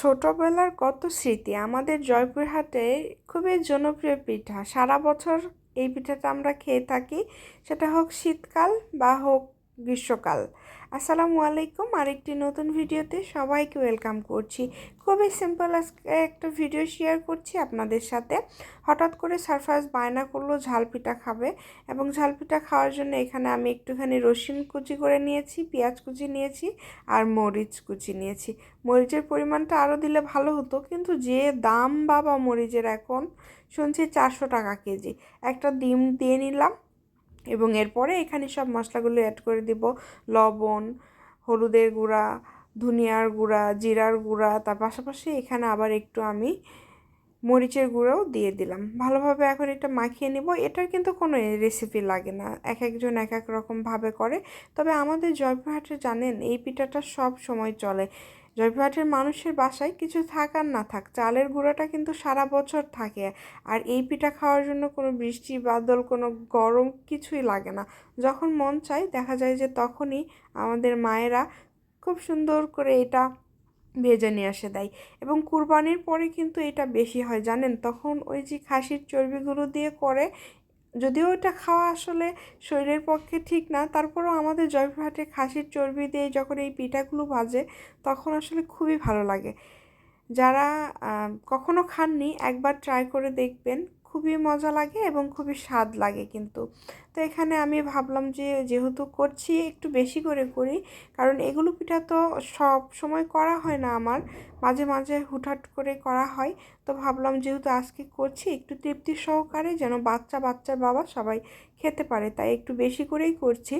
ছোটবেলার কত স্মৃতি? আমাদের জয়পুরহাটে খুবই জনপ্রিয় পিঠা। সারা বছর এই পিঠাটা আমরা খেয়ে থাকি। সেটা হোক শীতকাল বা হোক গ্রীষ্মকাল। আসসালামু আলাইকুম, আরেকটি নতুন ভিডিওতে সবাইকে ওয়েলকাম করছি। খুবই সিম্পল আজকে একটা ভিডিও শেয়ার করছি আপনাদের সাথে। হঠাৎ করে সারফাস বায়না করল, ঝাল পিঠা খাবে এবং ঝাল পিঠা খাওয়ার জন্য এখানে আমি একটুখানি রসুন কুচি করে নিয়েছি, পেঁয়াজ কুচি নিয়েছি আর মরিচ কুচি নিয়েছি। মরিচের পরিমাণটা আরও দিলে ভালো হতো, কিন্তু যে দাম বাবা মরিচের এখন, শুনছি চারশো টাকা কেজি। একটা ডিম দিয়ে নিলাম এবং এরপরে এখানে সব মশলাগুলো অ্যাড করে দিব। লবণ, হলুদের গুঁড়া, ধনিয়ার গুঁড়া, জিরার গুঁড়া, তার পাশাপাশি এখানে আবার একটু আমি মরিচের গুঁড়োও দিয়ে দিলাম। ভালোভাবে এখন এটা মাখিয়ে নিব। এটার কিন্তু কোনো রেসিপি লাগে না। এক একজন এক এক রকমভাবে করে। তবে আমাদের জয়পুরহাটে জানেন, এই পিঠাটা সব সময় চলে। জয়পুরহাটের মানুষের বাসায় কিছু থাক আর না থাক, চালের গুঁড়োটা কিন্তু সারা বছর থাকে। আর এই পিঠা খাওয়ার জন্য কোনো বৃষ্টি বাদল, কোনো গরম কিছুই লাগে না। যখন মন চায়, দেখা যায় যে তখনই আমাদের মায়েরা খুব সুন্দর করে এটা ভেজে নিয়ে আসে দেয়। এবং কুরবানির পরে কিন্তু এটা বেশি হয়, জানেন? তখন ওই যে খাসির চর্বিগুলো দিয়ে করে, যদিও এটা খাওয়া আসলে শরীরের পক্ষে ঠিক না, তারপরেও আমাদের জয়পুরহাটে খাসির চর্বি দিয়ে যখন এই পিঠাগুলো ভাজে, তখন আসলে খুবই ভালো লাগে। যারা কখনো খাননি, একবার ট্রাই করে দেখবেন। খুবই মজা লাগে এবং খুবই স্বাদ লাগে কিন্তু। তো এখানে আমি ভাবলাম যে যেহেতু করছি, একটু বেশি করে করি, কারণ এগুলো পিঠা তো সব সময় করা হয় না আমার। মাঝে মাঝে হুটহাট করে করা হয়। তো ভাবলাম যেহেতু আজকে করছি, একটু তৃপ্তি সহকারে যেন বাচ্চা বাচ্চার বাবা সবাই খেতে পারে, তাই একটু বেশি করেই করছি।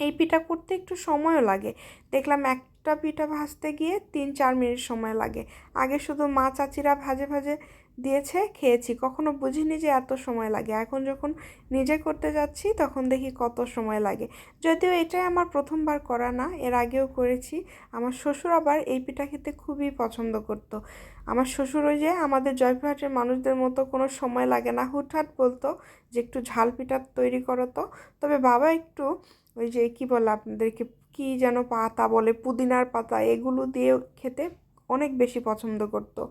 এই পিঠা করতে একটু সময়ও লাগে। দেখলাম একটা পিঠা ভাজতে গিয়ে তিন চার মিনিট সময় লাগে। আগে শুধু মা চাচিরা ভাজে ভাজে দিয়েছে, খেয়েছি। কখনো বুঝিনি যে এত সময় লাগে। এখন যখন নিজে করতে যাচ্ছি, তখন দেখি কত সময় লাগে। যদিও এটাই আমার প্রথমবার করা না, এর আগেও করেছি। আমার শ্বশুর আবার এই পিঠা খেতে খুবই পছন্দ করত। আমার শ্বশুর ওই যে আমাদের জয়পুরহাটের মানুষদের মতো কোনো সময় লাগে না, হুটহাট বলতো যে একটু ঝাল পিঠা তৈরি করো তো। তবে বাবা একটু ওই যে কী বলে আপনাদেরকে কী যেন পাতা বলে, পুদিনার পাতা, এগুলো দিয়ে খেতে অনেক বেশি পছন্দ করতো।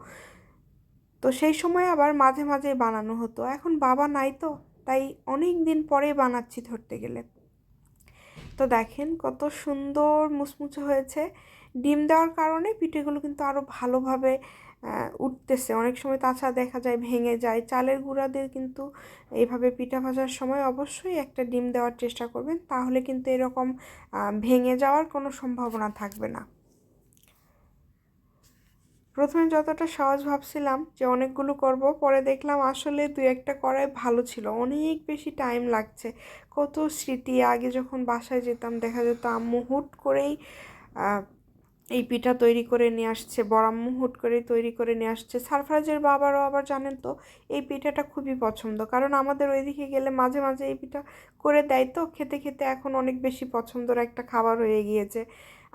তো সেই সময় আবার মাঝে মাঝে বানানো হতো। এখন বাবা নাই তো, তাই অনেক দিন পরে বানাচ্ছি ধরতে গেলে। তো দেখেন কত সুন্দর মুচমুচে হয়েছে। ডিম দেওয়ার কারণে পিঠেগুলো কিন্তু আরও ভালোভাবে উঠতেছে। অনেক সময় তাছাড়া দেখা যায় ভেঙে যায়। চালের গুঁড়া দিয়ে কিন্তু এইভাবে পিঠা ভাজার সময় অবশ্যই একটা ডিম দেওয়ার চেষ্টা করবেন। তাহলে কিন্তু এরকম ভেঙে যাওয়ার কোনো সম্ভাবনা থাকবে না। প্রথমে যতটা সহজ ভাবছিলাম যে অনেকগুলো করব, পরে দেখলাম আসলে দু একটা করাই ভালো ছিল। অনেক বেশি টাইম লাগছে। কত স্মৃতি। আগে যখন বাসায় যেতাম, দেখা যেত আম্মু হুট করেই এই পিঠা তৈরি করে নিয়ে আসছে বড়াম্মু হুট করে তৈরি করে নিয়ে আসছে। সারফরাজের বাবারও আবার জানেন তো, এই পিঠাটা খুবই পছন্দ। কারণ আমাদের ওইদিকে গেলে মাঝে মাঝে এই পিঠা করে দেয় তো, খেতে খেতে এখন অনেক বেশি পছন্দর একটা খাবার হয়ে গিয়েছে।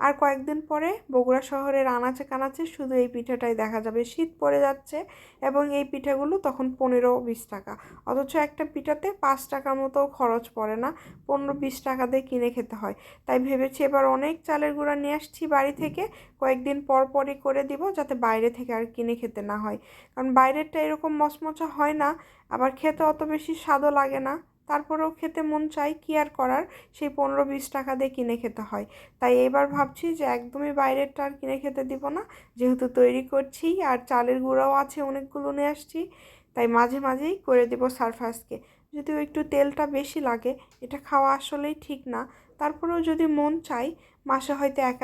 আর কয়েকদিন পরে বগুড়া শহরের আনাচে কানাচে শুধু এই পিঠাটাই দেখা যাবে। শীত পড়ে যাচ্ছে এবং এই পিঠাগুলো তখন পনেরো বিশ টাকা। অথচ একটা পিঠাতে পাঁচ টাকার মতো খরচ পড়ে না। পনেরো বিশ টাকা দিয়ে কিনে খেতে হয়। তাই ভেবেছি এবার অনেক চালের গুঁড়া নিয়ে আসছি বাড়ি থেকে। কয়েকদিন পর পরই করে দিব যাতে বাইরে থেকে আর কিনে খেতে না হয়। কারণ বাইরেরটা এরকম মচমচা হয় না। আবার খেতে অত বেশি স্বাদও লাগে না। তারপরেও খেতে মন চাই কি আর করার? সেই পনেরো বিশ টাকা দিয়ে কিনে খেতে হয়। তাই এবার ভাবছি যে একদমই বাইরেরটা আর কিনে খেতে দিব না। যেহেতু তৈরি করছি আর চালের গুঁড়াও আছে, অনেকগুলো নিয়ে আসছি। তাই মাঝে মাঝেই করে দেবো সারফাসকে যদিও একটু তেলটা বেশি লাগে, এটা খাওয়া আসলেই ঠিক না। তারপরেও যদি মন চাই মাসে হয়তো এক